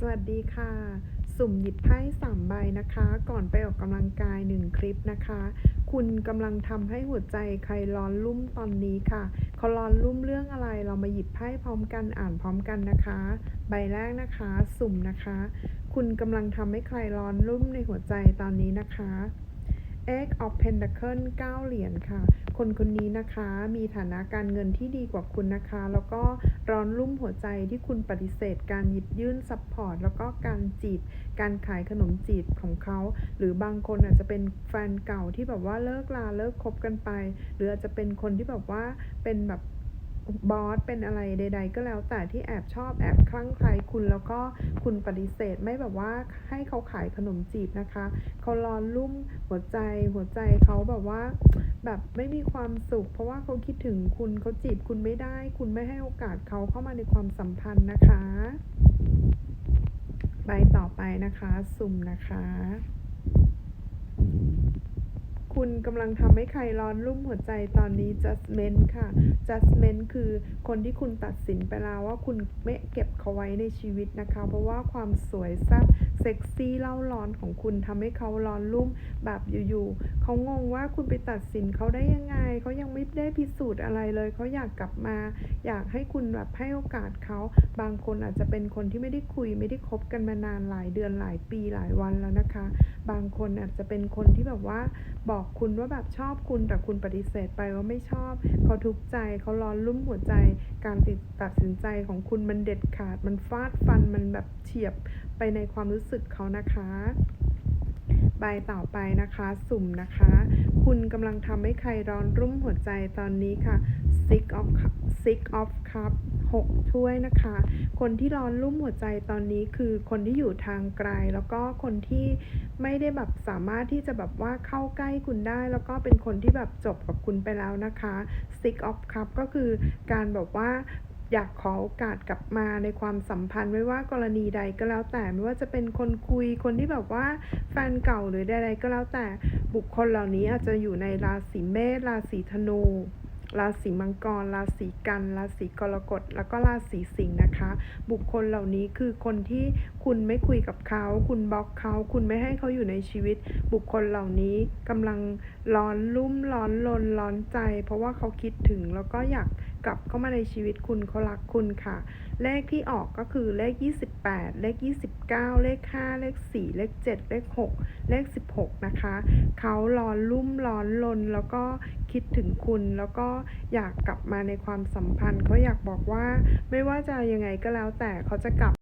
สวัสดีค่ะ สุ่มหยิบไพ่สามใบนะคะ ก่อนไปออกกำลังกายหนึ่งคลิปนะคะ คุณกำลังทำให้หัวใจใครร้อนรุ่มตอนนี้ค่ะเขาร้อนรุ่มเรื่องอะไรเรามาหยิบไพ่พร้อมกันอ่านพร้อมกันนะคะ ใบแรกนะคะ สุ่มนะคะ คุณกำลังทำให้ใครร้อนรุ่มในหัวใจตอนนี้นะคะ Egg of Pentacle 9 เหรียญค่ะ คนคนนี้นะคะมีฐานะการเงินที่ดีกว่าคุณนะคะ แล้วก็ร้อนรุ่มหัวใจที่คุณปฏิเสธ การหยิบยื่นซัพพอร์ตแล้วก็การจีบ การขายขนมจีบของเขา หรือบางคนอาจจะเป็นแฟนเก่าที่แบบว่าเลิกลาเลิกคบกันไป หรืออาจจะเป็นคนที่แบบว่าเป็นแบบ บอสเป็นอะไรใด ๆ ก็แล้วแต่ที่แอบชอบแอบคลั่งไคล้คุณแล้วก็คุณปฏิเสธไม่แบบว่าให้เขาขายขนมจีบนะคะเขาร้อนรุ่มหัวใจหัวใจเขาแบบว่า แบบไม่มีความสุข เพราะว่าเขาคิดถึงคุณเขาจีบคุณไม่ได้ คุณไม่ให้โอกาสเขาเข้ามาในความสัมพันธ์นะคะ ใบต่อไปนะคะ สุ่มนะคะ คุณกำลังทำให้ใครร้อนรุ่มหัวใจตอนนี้ judgment ค่ะ judgment คือคนที่คุณตัดสินไปแล้วว่าคุณไม่เก็บเขาไว้ในชีวิตนะคะ เพราะว่าความสวยแซ่บเซ็กซี่เล่าร้อนของคุณทำให้เขาร้อนรุ่มแบบอยู่ๆเขางงว่าคุณไปตัดสินเขาได้ยังไง เขายังไม่ได้พิสูจน์อะไรเลย เขาอยากกลับมา อยากให้คุณแบบให้โอกาสเขา บางคนอาจจะเป็นคนที่ไม่ได้คุย ไม่ได้คบกันมานานหลายเดือนหลายปีหลายวันแล้วนะคะ บางคนอาจจะเป็นคนที่แบบว่าบอกคุณว่าแบบชอบคุณแต่คุณปฏิเสธไปว่าไม่ชอบ เขาทุกข์ใจเขาร้อนรุ่มหัวใจ การติดตัดสินใจของคุณมันเด็ดขาด มันฟาดฟันมันแบบเฉียบไปในความรู้สึกเขานะคะใบต่อไปนะคะ สุ่มนะคะ คุณกำลังทำให้ใครร้อนรุ่มหัวใจตอนนี้ค่ะ six of six of cup หกถ้วยนะคะ คนที่ร้อนรุ่มหัวใจตอนนี้คือคนที่อยู่ทางไกล แล้วก็คนที่ไม่ได้แบบสามารถที่จะแบบว่าเข้าใกล้คุณได้ แล้วก็เป็นคนที่แบบจบกับคุณไปแล้วนะคะ six of cup ก็คือการแบบว่าอยากขอโอกาสกลับมาในความสัมพันธ์ไม่ว่ากรณีใดก็แล้วแต่ไม่ว่าจะเป็นคนคุยคนที่แบบว่าแฟนเก่าหรือใดๆก็แล้วแต่บุคคลเหล่านี้อาจจะอยู่ในราศีเมษราศีธนู ราศีมังกร ราศีกัน ราศีกรกฎ แล้วก็ราศีสิงห์นะคะ บุคคลเหล่านี้คือคนที่คุณไม่คุยกับเขา คุณบล็อกเขา คุณไม่ให้เขาอยู่ในชีวิต บุคคลเหล่านี้กำลังร้อนรุ่มร้อนลนร้อนใจ เพราะว่าเขาคิดถึงแล้วก็อยากกลับเข้ามาในชีวิตคุณเขารักคุณค่ะ เลขที่ออกก็คือเลข 28 เลข 29 เลข 5 เลข 4 เลข 7 เลข 6 เลข 16 นะคะ เขาร้อนรุ่มร้อนลนแล้วก็คิดถึงคุณแล้วก็อยากกลับมาในความสัมพันธ์เขาอยากบอกว่าไม่ว่าจะยังไงก็แล้วแต่เขาจะกลับ